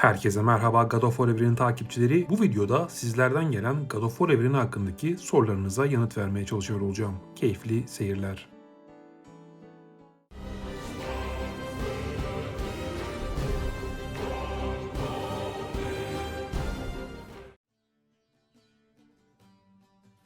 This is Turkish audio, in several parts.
Herkese merhaba God of War evreni takipçileri. Bu videoda sizlerden gelen God of War evreni hakkındaki sorularınıza yanıt vermeye çalışıyor olacağım. Keyifli seyirler.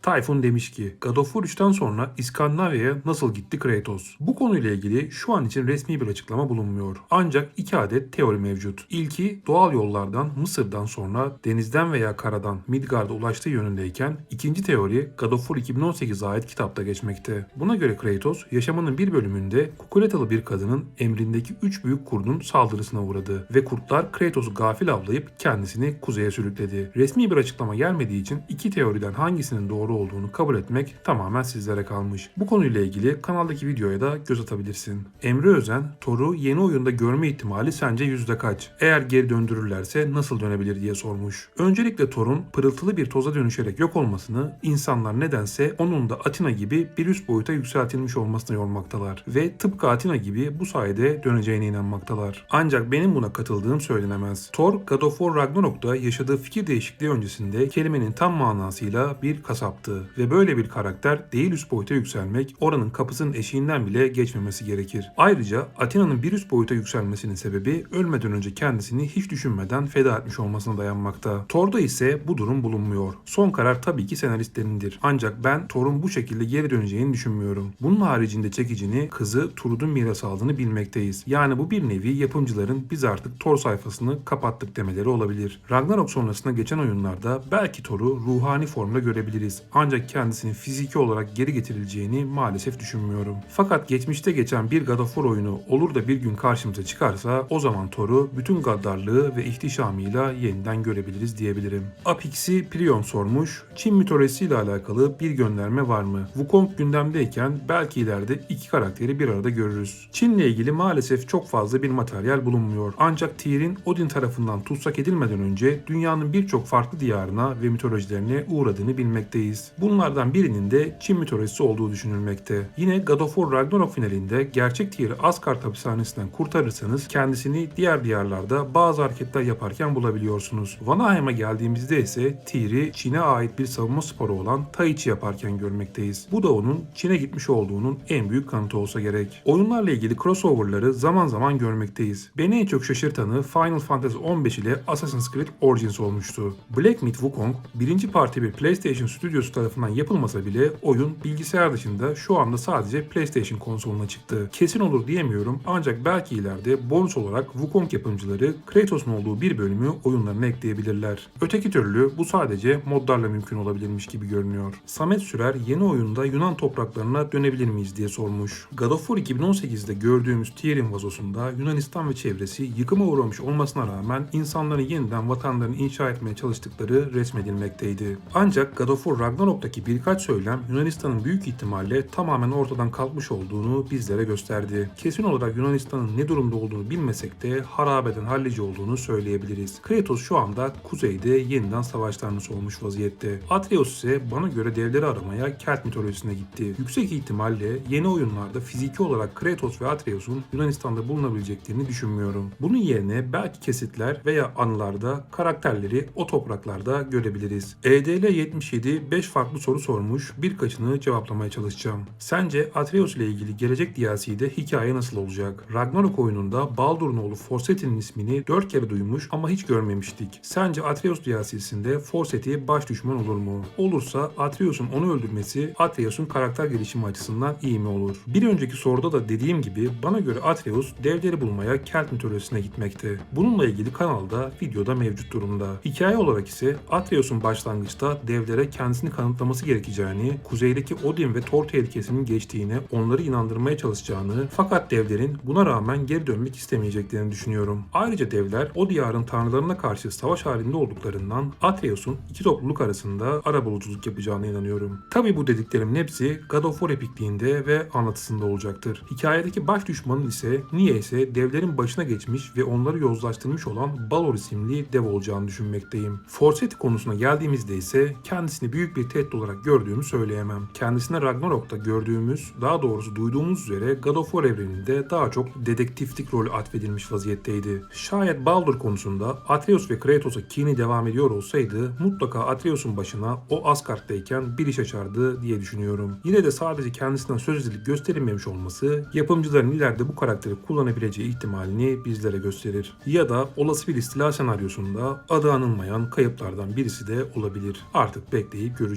Tayfun demiş ki God of War 3'ten sonra İskandinavya'ya nasıl gitti Kratos? Bu konuyla ilgili şu an için resmi bir açıklama bulunmuyor. Ancak iki adet teori mevcut. İlki doğal yollardan Mısır'dan sonra denizden veya karadan Midgard'a ulaştığı yönündeyken ikinci teori God of War 2018'e ait kitapta geçmekte. Buna göre Kratos yaşamının bir bölümünde Kukuletalı bir kadının emrindeki üç büyük kurdun saldırısına uğradı ve kurtlar Kratos'u gafil avlayıp kendisini kuzeye sürükledi. Resmi bir açıklama gelmediği için iki teoriden hangisinin doğru olduğunu kabul etmek tamamen sizlere kalmış. Bu konuyla ilgili kanaldaki videoya da göz atabilirsin. Emre Özen, Thor'u yeni oyunda görme ihtimali sence yüzde kaç? Eğer geri döndürürlerse nasıl dönebilir diye sormuş. Öncelikle Thor'un pırıltılı bir toza dönüşerek yok olmasını insanlar nedense onun da Atina gibi bir üst boyuta yükseltilmiş olmasına yormaktalar. Ve tıpkı Atina gibi bu sayede döneceğine inanmaktalar. Ancak benim buna katıldığım söylenemez. Thor, God of War Ragnarok'ta yaşadığı fikir değişikliği öncesinde kelimenin tam manasıyla bir kasaptı ve böyle bir karakter değil üst boyuta yükselmek oranın kapısının eşiğinden bile geçmemesi gerekir. Ayrıca Atina'nın bir üst boyuta yükselmesinin sebebi ölmeden önce kendisini hiç düşünmeden feda etmiş olmasına dayanmakta. Thor'da ise bu durum bulunmuyor. Son karar tabii ki senaristlerindir. Ancak ben Thor'un bu şekilde geri döneceğini düşünmüyorum. Bunun haricinde çekicini kızı Trud'un miras aldığını bilmekteyiz. Yani bu bir nevi yapımcıların biz artık Thor sayfasını kapattık demeleri olabilir. Ragnarok sonrasında geçen oyunlarda belki Thor'u ruhani formda görebiliriz. Ancak kendisinin fiziki olarak geri getirileceğini maalesef düşünmüyorum. Fakat geçmişte geçen bir God of War oyunu olur da bir gün karşımıza çıkarsa o zaman Thor'u bütün gaddarlığı ve ihtişamıyla yeniden görebiliriz diyebilirim. Apix'i Prion sormuş. Çin mitolojisiyle alakalı bir gönderme var mı? Wukong gündemdeyken belki ileride iki karakteri bir arada görürüz. Çin'le ilgili maalesef çok fazla bir materyal bulunmuyor. Ancak Tyr'in Odin tarafından tutsak edilmeden önce dünyanın birçok farklı diyarına ve mitolojilerine uğradığını bilmekteyiz. Bunlardan birinin de Çin mitolojisi olduğu düşünülmekte. Yine God of War Ragnarok finalinde gerçek Tyr'i Asgard hapishanesinden kurtarırsanız kendisini diğer diyarlarda bazı hareketler yaparken bulabiliyorsunuz. Vanaheim'a geldiğimizde ise Tyr'i Çin'e ait bir savunma sporu olan Tai Chi yaparken görmekteyiz. Bu da onun Çin'e gitmiş olduğunun en büyük kanıtı olsa gerek. Oyunlarla ilgili crossoverları zaman zaman görmekteyiz. Beni en çok şaşırtanı Final Fantasy 15 ile Assassin's Creed Origins olmuştu. Black Myth Wukong birinci parti bir PlayStation stüdyosu tarafından yapılmasa bile oyun bilgisayar dışında şu anda sadece PlayStation konsoluna çıktı. Kesin olur diyemiyorum ancak belki ileride bonus olarak Wukong yapımcıları Kratos'un olduğu bir bölümü oyunlarına ekleyebilirler. Öteki türlü bu sadece modlarla mümkün olabilirmiş gibi görünüyor. Samet Sürer yeni oyunda Yunan topraklarına dönebilir miyiz diye sormuş. God of War 2018'de gördüğümüz Tyr'in vazosunda Yunanistan ve çevresi yıkıma uğramış olmasına rağmen insanların yeniden vatanlarını inşa etmeye çalıştıkları resmedilmekteydi. Ancak God of War Ragnarok'taki birkaç söylem Yunanistan'ın büyük ihtimalle tamamen ortadan kalkmış olduğunu bizlere gösterdi. Kesin olarak Yunanistan'ın ne durumda olduğunu bilmesek de harabeden hallici olduğunu söyleyebiliriz. Kratos şu anda kuzeyde yeniden savaşlarını solmuş vaziyette. Atreus ise bana göre devleri aramaya Kelt mitolojisine gitti. Yüksek ihtimalle yeni oyunlarda fiziki olarak Kratos ve Atreus'un Yunanistan'da bulunabileceklerini düşünmüyorum. Bunun yerine belki kesitler veya anılarda karakterleri o topraklarda görebiliriz. EDL 77 5 farklı soru sormuş, birkaçını cevaplamaya çalışacağım. Sence Atreus ile ilgili gelecek DLC'de hikaye nasıl olacak? Ragnarok oyununda Baldur'un oğlu Forsetti'nin ismini 4 kere duymuş ama hiç görmemiştik. Sence Atreus DLC'sinde Forsetti baş düşman olur mu? Olursa Atreus'un onu öldürmesi Atreus'un karakter gelişimi açısından iyi mi olur? Bir önceki soruda da dediğim gibi bana göre Atreus devleri bulmaya Kelt mitolojisine gitmekte. Bununla ilgili kanalda videoda mevcut durumda. Hikaye olarak ise Atreus'un başlangıçta devlere kendisini kanıtlaması gerekeceğini, kuzeydeki Odin ve Thor tehlikesinin geçtiğine onları inandırmaya çalışacağını fakat devlerin buna rağmen geri dönmek istemeyeceklerini düşünüyorum. Ayrıca devler o diyarın tanrılarına karşı savaş halinde olduklarından Atreus'un iki topluluk arasında arabuluculuk yapacağına inanıyorum. Tabi bu dediklerimin hepsi God of War epikliğinde ve anlatısında olacaktır. Hikayedeki baş düşmanın ise niyeyse devlerin başına geçmiş ve onları yozlaştırmış olan Balor isimli dev olacağını düşünmekteyim. Forsetti konusuna geldiğimizde ise kendisini büyük bir bir tehdit olarak gördüğümü söyleyemem. Kendisine Ragnarok'ta gördüğümüz, daha doğrusu duyduğumuz üzere God of War evreninde daha çok dedektiflik rolü atfedilmiş vaziyetteydi. Şayet Baldur konusunda Atreus ve Kratos'a kini devam ediyor olsaydı mutlaka Atreus'un başına o Asgard'dayken bir iş açardı diye düşünüyorum. Yine de sadece kendisinden söz edilip gösterilmemiş olması yapımcıların ileride bu karakteri kullanabileceği ihtimalini bizlere gösterir. Ya da olası bir istila senaryosunda adı anılmayan kayıplardan birisi de olabilir. Artık bekleyip göreceğiz.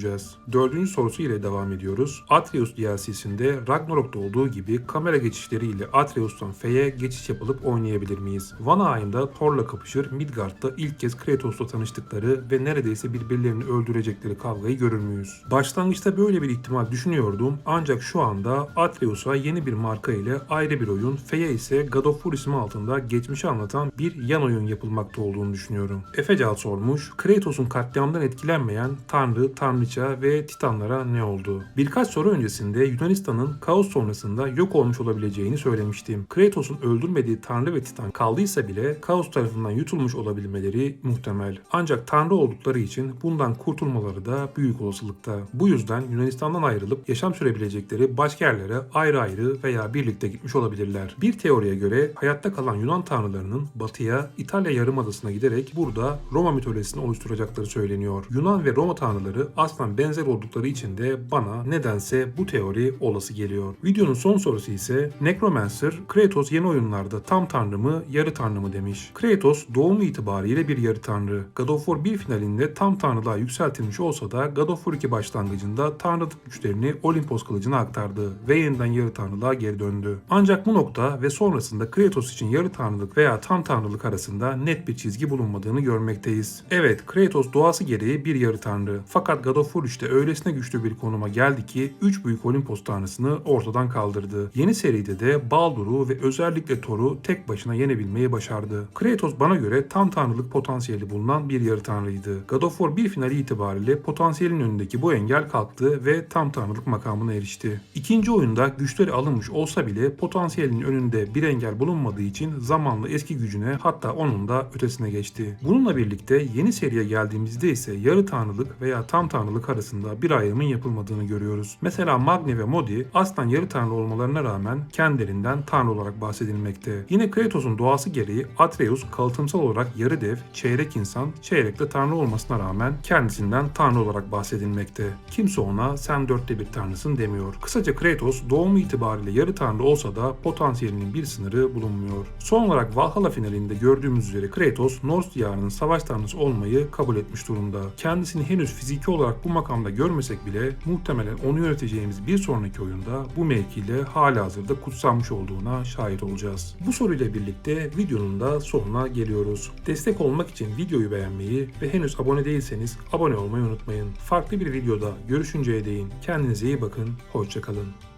Dördüncü sorusu ile devam ediyoruz. Atreus DLC'sinde Ragnarok'ta olduğu gibi kamera geçişleriyle Atreus'tan Fey'e geçiş yapılıp oynayabilir miyiz? Vanaheim'da Thor'la kapışır, Midgard'da ilk kez Kratos'la tanıştıkları ve neredeyse birbirlerini öldürecekleri kavgayı görür müyüz? Başlangıçta böyle bir ihtimal düşünüyordum ancak şu anda Atreus'a yeni bir marka ile ayrı bir oyun, Fey'e ise God of War ismi altında geçmişi anlatan bir yan oyun yapılmakta olduğunu düşünüyorum. Efecal sormuş, Kratos'un katliamdan etkilenmeyen Tanrı, Tanrıça ve Titanlara ne oldu? Birkaç soru öncesinde Yunanistan'ın kaos sonrasında yok olmuş olabileceğini söylemiştim. Kratos'un öldürmediği Tanrı ve Titan kaldıysa bile kaos tarafından yutulmuş olabilmeleri muhtemel. Ancak Tanrı oldukları için bundan kurtulmaları da büyük olasılıkta. Bu yüzden Yunanistan'dan ayrılıp yaşam sürebilecekleri başka yerlere ayrı ayrı veya birlikte gitmiş olabilirler. Bir teoriye göre hayatta kalan Yunan tanrılarının batıya İtalya yarımadasına giderek burada Roma mitolojisini oluşturacakları söyleniyor. Yunan ve Roma tanrıları aslen benzer oldukları için de bana nedense bu teori olası geliyor. Videonun son sorusu ise Necromancer, Kratos yeni oyunlarda tam tanrı mı, yarı tanrı mı demiş. Kratos doğumu itibariyle bir yarı tanrı. God of War 1 finalinde tam tanrılığa yükseltilmiş olsa da God of War 2 başlangıcında tanrılık güçlerini Olimpos kılıcına aktardı ve yeniden yarı tanrılığa geri döndü. Ancak bu nokta ve sonrasında Kratos için yarı tanrılık veya tam tanrılık arasında net bir çizgi bulunmadığını görmekteyiz. Evet Kratos doğası gereği bir yarı tanrı. Fakat God of War 3'te öylesine güçlü bir konuma geldi ki 3 büyük Olimpos tanrısını ortadan kaldırdı. Yeni seride de Baldur'u ve özellikle Thor'u tek başına yenebilmeyi başardı. Kratos bana göre tam tanrılık potansiyeli bulunan bir yarı tanrıydı. God of War 1 finali itibariyle potansiyelin önündeki bu engel kalktı ve tam tanrılık makamına erişti. İkinci oyunda güçleri alınmış olsa bile potansiyelin önünde bir engel bulunmadığı için zamanla eski gücüne hatta onun da ötesine geçti. Bununla birlikte yeni seriye geldiğimizde ise yarı tanrılık veya tam tanrılık arasında bir ayrımın yapılmadığını görüyoruz. Mesela Magni ve Modi aslen yarı tanrı olmalarına rağmen kendilerinden tanrı olarak bahsedilmekte. Yine Kratos'un doğası gereği Atreus kalıtımsal olarak yarı dev, çeyrek insan, çeyrek de tanrı olmasına rağmen kendisinden tanrı olarak bahsedilmekte. Kimse ona sen dörtte bir tanrısın demiyor. Kısaca Kratos doğumu itibariyle yarı tanrı olsa da potansiyelinin bir sınırı bulunmuyor. Son olarak Valhalla finalinde gördüğümüz üzere Kratos Norse diyarının savaş tanrısı olmayı kabul etmiş durumda. Kendisini henüz fiziki olarak bu makamda görmesek bile muhtemelen onu yöneteceğimiz bir sonraki oyunda bu mevkiyle hala hazırda kutsanmış olduğuna şahit olacağız. Bu soruyla birlikte videonun da sonuna geliyoruz. Destek olmak için videoyu beğenmeyi ve henüz abone değilseniz abone olmayı unutmayın. Farklı bir videoda görüşünceye değin kendinize iyi bakın, hoşçakalın.